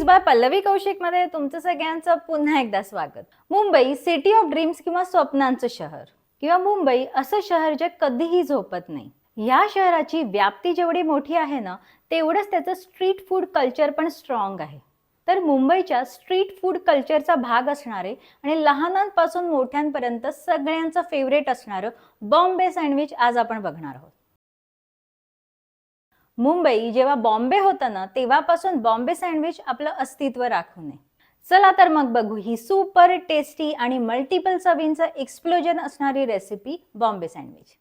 Dreams bye Pallavi कौशिकमध्ये तुमचं सगळ्यांचं पुन्हा एकदा स्वागत. मुंबई सिटी ऑफ ड्रीम्स किंवा स्वप्नांचं शहर? किंवा मुंबई असं शहर जे कधीही झोपत नाही? या शहराची व्याप्ती जेवढी मोठी आहे ना तेवढंच त्याचं स्ट्रीट फूड कल्चर पण स्ट्रॉंग आहे. तर मुंबईच्या स्ट्रीट फूड कल्चरचा भाग असणारे आणि लहानांपासून मोठ्यांपर्यंत सगळ्यांचं फेवरेट असणारं बॉम्बे सँडविच आज आपण बघणार आहोत. मुंबई जेव्हा बॉम्बे होतं ना तेव्हापासून बॉम्बे सँडविच आपलं अस्तित्व राखू नये. चला तर मग बघू ही सुपर टेस्टी आणि मल्टिपल चवींचं एक्सप्लोजन असणारी रेसिपी बॉम्बे सँडविच.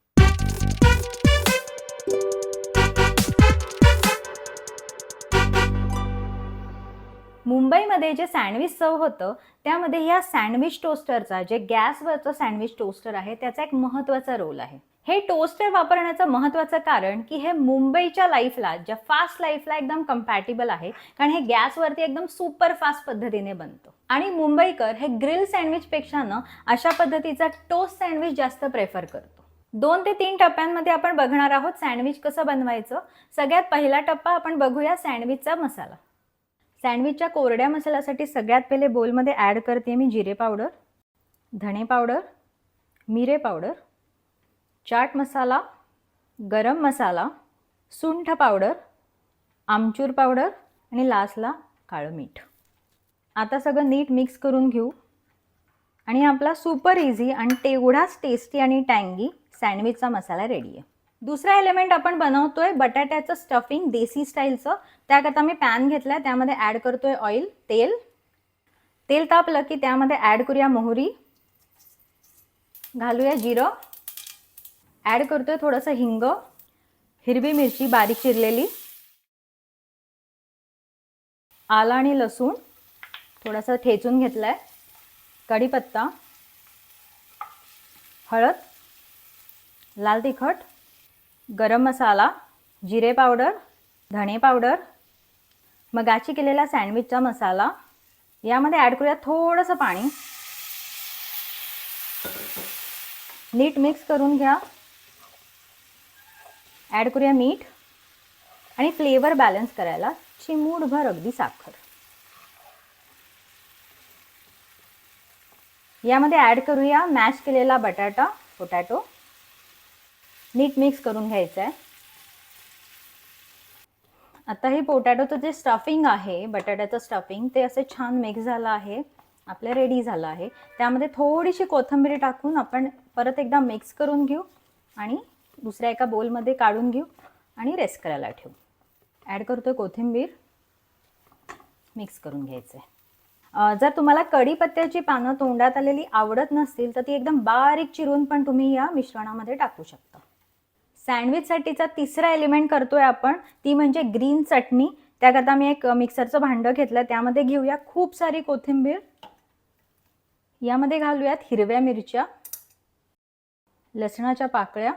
मुंबईमध्ये जे सँडविच चव होतं त्यामध्ये ह्या सँडविच टोस्टरचा जे गॅसवरचं सँडविच टोस्टर आहे त्याचा एक महत्त्वाचा रोल आहे. हे टोस्टर वापरण्याचं महत्त्वाचं कारण की हे मुंबईच्या लाईफला ज्या फास्ट लाईफला एकदम कम्पॅटेबल आहे कारण हे गॅसवरती एकदम सुपर फास्ट पद्धतीने बनतो. आणि मुंबईकर हे ग्रिल सँडविचपेक्षा ना अशा पद्धतीचा टोस्ट सँडविच जास्त प्रेफर करतो. दोन ते तीन टप्प्यांमध्ये आपण बघणार आहोत सँडविच कसं बनवायचं. सगळ्यात पहिला टप्पा आपण बघूया सँडविचचा मसाला. सँडविचच्या कोरड्या मसाल्यासाठी सगळ्यात पहिले बोलमध्ये ॲड करते मी जिरे पावडर धणे पावडर मिरे पावडर चाट मसाला गरम मसाला सुंठ पावडर आमचूर पावडर आणि लास्टला काळं मीठ. आता सगळं नीट मिक्स करून घेऊ. आणि आपला सुपर इझी आणि तेवढाच टेस्टी आणि टँगी सँडविचचा मसाला रेडी आहे. दुसरा एलिमेंट आपण बनवतो आहे बटाट्याचं स्टफिंग देसी स्टाईलचं त्याकरता मी पॅन घेतला आहे त्यामध्ये ॲड करतो आहे ऑइल तेल. तेल तापलं की त्यामध्ये ॲड करूया मोहरी. घालूया जिरं. ॲड करतोय थोडंसं हिंग हिरवी मिरची बारीक चिरलेली आला आणि लसूण थोडंसं ठेचून घेतलं आहे कढीपत्ता हळद लाल तिखट गरम मसाला जिरे पावडर धणे पावडर मगाची केलेला सँडविचचा मसाला यामध्ये ॲड करूया थोडंसं पाणी. नीट मिक्स करून घ्या. ॲड करूया मीठ आणि फ्लेवर बॅलन्स करायला चिमूडभर अगदी साखर. यामध्ये ॲड करूया मॅश केलेला बटाटा पोटॅटो नीट मिक्स करून घ्यायचं आहे आता हे पोटॅटोचं जे स्टफिंग आहे बटाट्याचं स्टफिंग ते असे छान मिक्स झालं आहे. आपलं रेडी झालं आहे. त्यामध्ये थोडीशी कोथिंबीर टाकून आपण परत एकदा मिक्स करून घेऊ आणि दुसऱ्या एका बोलमध्ये काढून घेऊ आणि रेस्ट करायला ठेवू. ॲड करतो कोथिंबीर. मिक्स करून घ्यायचं. आहे जर तुम्हाला कढीपत्त्याची पानं तोंडात आलेली आवडत नसतील तर ती एकदम बारीक चिरून पण तुम्ही या मिश्रणामध्ये टाकू शकता. सँडविचसाठीचा तिसरा एलिमेंट करतोय आपण ती म्हणजे ग्रीन चटणी. त्याकरता मी एक मिक्सरचं भांडं घेतलं त्यामध्ये घेऊया खूप सारी कोथिंबीर. यामध्ये घालूयात हिरव्या मिरच्या लसणाच्या पाकळ्या.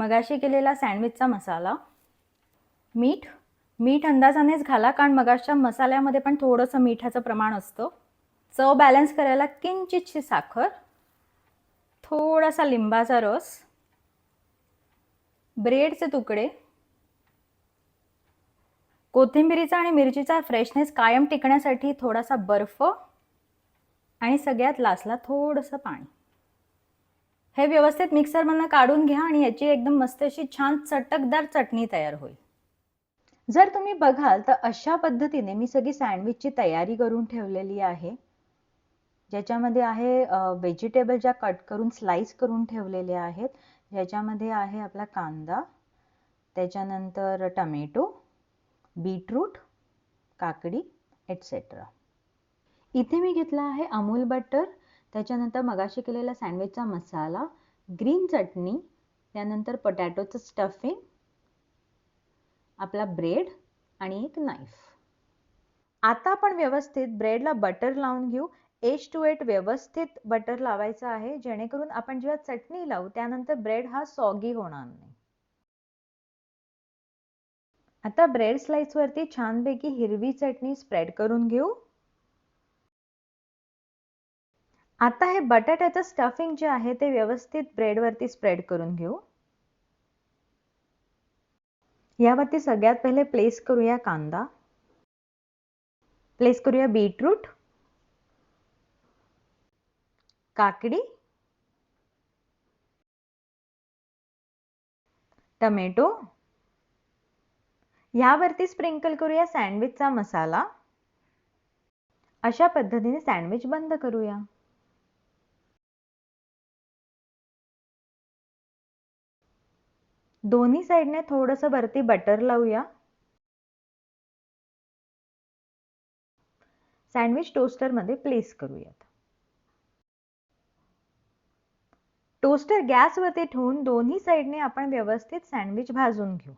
मगाशी केलेला सँडविचचा मसाला मीठ मीठ अंदाजानेच घाला कारण मगाशच्या मसाल्यामध्ये पण थोडंसं मिठाचं प्रमाण असतं. चव बॅलन्स करायला किंचितशी साखर थोडासा लिंबाचा रस ब्रेडचे तुकडे कोथिंबिरीचा आणि मिरचीचा फ्रेशनेस कायम टिकण्यासाठी थोडासा बर्फ आणि सगळ्यात लास्टला थोडंसं पाणी. हे व्यवस्थित मिक्सरमधनं काढून घ्या आणि याची एकदम मस्त अशी छान चटकदार चटणी तयार होईल. जर तुम्ही बघाल तर अशा पद्धतीने मी सगळी सँडविचची तयारी करून ठेवलेली आहे. ज्याच्यामध्ये आहे व्हेजिटेबल ज्या कट करून स्लाइस करून ठेवलेले आहेत. ज्याच्यामध्ये आहे आपला कांदा त्याच्यानंतर टमॅटो बीटरूट काकडी एटसेट्रा इथे मी घेतला आहे अमूल बटर त्याच्यानंतर मगाशी केलेला सँडविचचा मसाला ग्रीन चटणी त्यानंतर पोटॅटोचं स्टफिंग आपला ब्रेड आणि एक नाईफ आता आपण व्यवस्थित ब्रेडला बटर लावून घेऊ. एज टू एट व्यवस्थित बटर लावायचं आहे. जेणेकरून आपण जेव्हा चटणी लावू त्यानंतर ब्रेड हा सॉगी होणार नाही. आता ब्रेड स्लाइसवरती छानपैकी हिरवी चटणी स्प्रेड करून घेऊ. आता हे बटाट्याचं स्टफिंग जे आहे ते व्यवस्थित ब्रेडवरती स्प्रेड करून घेऊ. यावरती सगळ्यात पहिले प्लेस करूया कांदा. प्लेस करूया बीटरूट काकडी. टमॅटो. यावरती स्प्रिंकल करूया सँडविचचा मसाला. अशा पद्धतीने सँडविच बंद करूया. दोन्ही साईडने थोडंसं वरती बटर लावूया. सँडविच टोस्टरमध्ये प्लेस करूयात. टोस्टर गॅसवरती ठेवून दोन्ही साईडने आपण व्यवस्थित सँडविच भाजून घेऊ.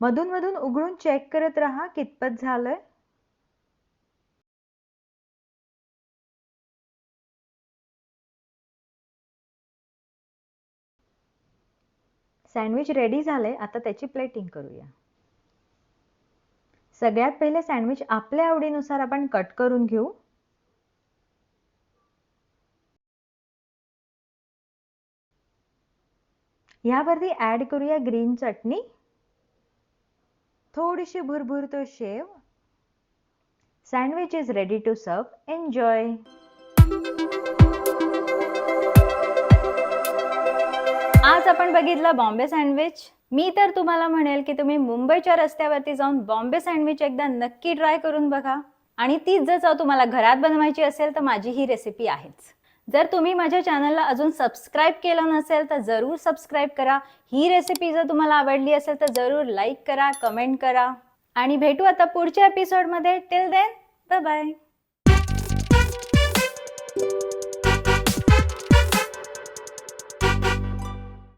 मधून मधून उघडून चेक करत राहा कितपत झालंय. सँडविच रेडी झाले आता त्याची प्लेटिंग करूया. सगळ्यात पहिले सँडविच आपल्या आवडीनुसार आपण कट करून घेऊ. यावरती ऍड करूया ग्रीन चटणी. थोडीशी भुरभुरतो sev. Sandwich is ready to सर्व एन्जॉय आज आपण बघितलं बॉम्बे सँडविच. मी तर तुम्हाला म्हणेल की तुम्ही मुंबईच्या रस्त्यावरती जाऊन बॉम्बे सँडविच एकदा नक्की ट्राय करून बघा. आणि तीच जर चव तुम्हाला घरात बनवायची असेल तर माझी ही रेसिपी आहेच. जर तुम्ही माझ्या चॅनलला अजून सबस्क्राईब केलं नसेल तर जरूर सबस्क्राईब करा. ही रेसिपी जर तुम्हाला आवडली असेल तर जरूर लाईक करा कमेंट करा. आणि भेटू आता पुढच्या एपिसोडमध्ये टिल देन बाय बाय